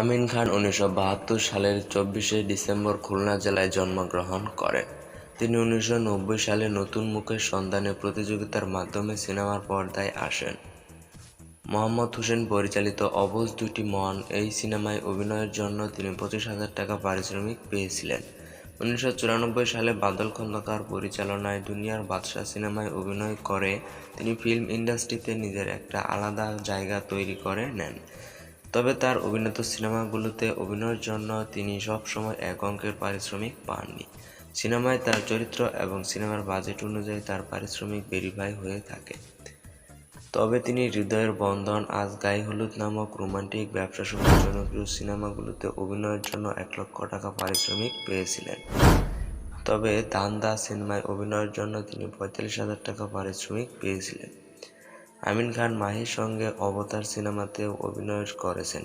আমিন খান উনিশশো বাহাত্তর সালের চব্বিশে ডিসেম্বর খুলনা জেলায় জন্মগ্রহণ করেন। তিনি উনিশশো নব্বই সালে নতুন মুখের সন্ধানে প্রতিযোগিতার মাধ্যমে সিনেমার পর্দায় আসেন। মোহাম্মদ হোসেন পরিচালিত অবুঝ দুটি মন এই সিনেমায় অভিনয়ের জন্য তিনি পঁচিশ হাজার টাকা পারিশ্রমিক পেয়েছিলেন। উনিশশো চুরানব্বই সালে বাদল খন্দকার পরিচালনায় দুনিয়ার বাদশা সিনেমায় অভিনয় করে তিনি ফিল্ম ইন্ডাস্ট্রিতে নিজের একটা আলাদা জায়গা তৈরি করে নেন। তবে তার অভিনীত সিনেমাগুলোতে অভিনয়ের জন্য তিনি সবসময় এক অঙ্কের পারিশ্রমিক পাননি। সিনেমায় তার চরিত্র এবং সিনেমার বাজেট অনুযায়ী তার পারিশ্রমিক ভেরিফাই হয়ে থাকে। তবে তিনি হৃদয়ের বন্ধন, আজ গাই হলুদ নামক রোমান্টিক ব্যবসাসহ জনপ্রিয় সিনেমাগুলোতে অভিনয়ের জন্য এক লক্ষ টাকা পারিশ্রমিক পেয়েছিলেন। তবে দান্দা সিনেমায় অভিনয়ের জন্য তিনি পঁয়তাল্লিশ হাজার টাকা পারিশ্রমিক পেয়েছিলেন। আমিন খান মাহির সঙ্গে অবতার সিনেমাতেও অভিনয় করেছেন।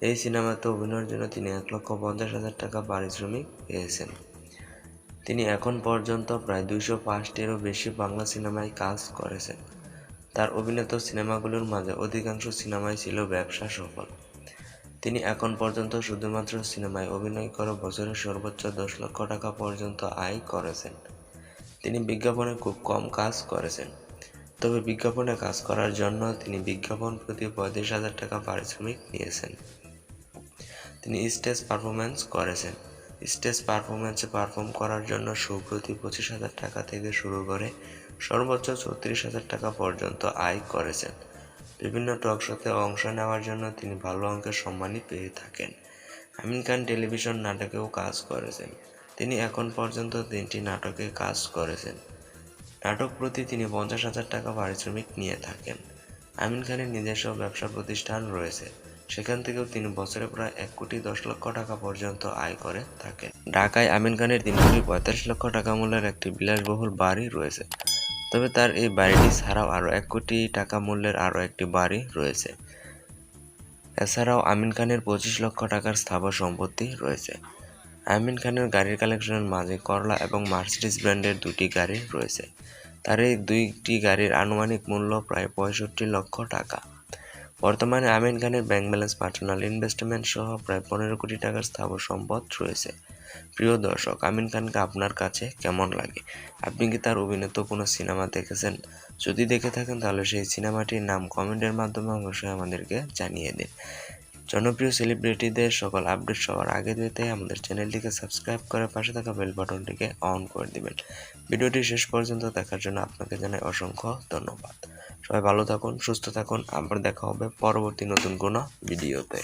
এই সিনেমাতে অভিনয়ের জন্য তিনি এক লক্ষ পঞ্চাশ হাজার টাকা পারিশ্রমিক পেয়েছেন। তিনি এখন পর্যন্ত প্রায় দুইশো পাঁচটিরও বেশি বাংলা সিনেমায় কাজ করেছেন। তার অভিনীত সিনেমাগুলোর মাঝে অধিকাংশ সিনেমাই ছিল ব্যবসা সফল। তিনি এখন পর্যন্ত শুধুমাত্র সিনেমায় অভিনয় করে বছরে সর্বোচ্চ দশ লক্ষ টাকা পর্যন্ত আয় করেছেন। তিনি বিজ্ঞাপনে খুব কম কাজ করেছেন। তবে বিজ্ঞাপনে কাজ করার জন্য তিনি বিজ্ঞাপন প্রতি পঁয়ত্রিশ হাজার টাকা পারিশ্রমিক নিয়েছেন। তিনি স্টেজ পারফরমেন্স করেছেন। স্টেজ পারফরমেন্সে পারফর্ম করার জন্য সুপ্রতি পঁচিশ হাজার টাকা থেকে শুরু করে সর্বোচ্চ চৌত্রিশ হাজার টাকা পর্যন্ত আয় করেছেন। বিভিন্ন টক শোতে অংশ নেওয়ার জন্য তিনি ভালো অঙ্কের সম্মানই পেয়ে থাকেন। আমিন খান টেলিভিশন নাটকেও কাজ করেছেন। তিনি এখন পর্যন্ত তিনটি নাটকে কাজ করেছেন। নাটক প্রতি তিনি পঞ্চাশ হাজার টাকা পারিশ্রমিক নিয়ে থাকেন। আমিন খানের নিজস্ব ব্যবসা প্রতিষ্ঠান রয়েছে। সেখান থেকেও তিনি বছরে প্রায় এক কোটি দশ লক্ষ টাকা পর্যন্ত আয় করে থাকেন। ঢাকায় আমিন খানের তিন কোটি পঁয়তাল্লিশ লক্ষ টাকা মূল্যের একটি বিলাসবহুল বাড়ি রয়েছে। তবে তার এই বাড়িটি ছাড়াও আরও এক কোটি টাকা মূল্যের আরও একটি বাড়ি রয়েছে। এছাড়াও আমিন খানের পঁচিশ লক্ষ টাকার স্থাবর সম্পত্তি রয়েছে। আমিন খানের গাড়ির কালেকশনের মাঝে করলা এবং মার্সিডিস ব্র্যান্ডের দুটি গাড়ি রয়েছে। তার এই দুইটি গাড়ির আনুমানিক মূল্য প্রায় পঁয়ষট্টি লক্ষ টাকা। বর্তমানে আমিন খানের ব্যাংক ব্যালেন্স পার্সোনাল ইনভেস্টমেন্ট সহ প্রায় পনেরো কোটি টাকার স্থাবর সম্পদ রয়েছে। প্রিয় দর্শক, আমিন খানকে আপনার কাছে কেমন লাগে? আপনি কি তার অভিনীত কোনো সিনেমা দেখেছেন? যদি দেখে থাকেন তাহলে সেই সিনেমাটির নাম কমেন্টের মাধ্যমে অবশ্যই আমাদেরকে জানিয়ে দিন। জনপ্রিয় সেলিব্রিটিদের সকল আপডেট সবার আগে পেতে আমাদের চ্যানেলটিকে সাবস্ক্রাইব করে পাশে থাকা বেল বাটনটিকে অন করে দিবেন। ভিডিওটি শেষ পর্যন্ত দেখার জন্য আপনাকে জানাই অসংখ্য ধন্যবাদ। সবাই ভালো থাকুন, সুস্থ থাকুন, আবার দেখা হবে পরবর্তী নতুন কোনো ভিডিওতে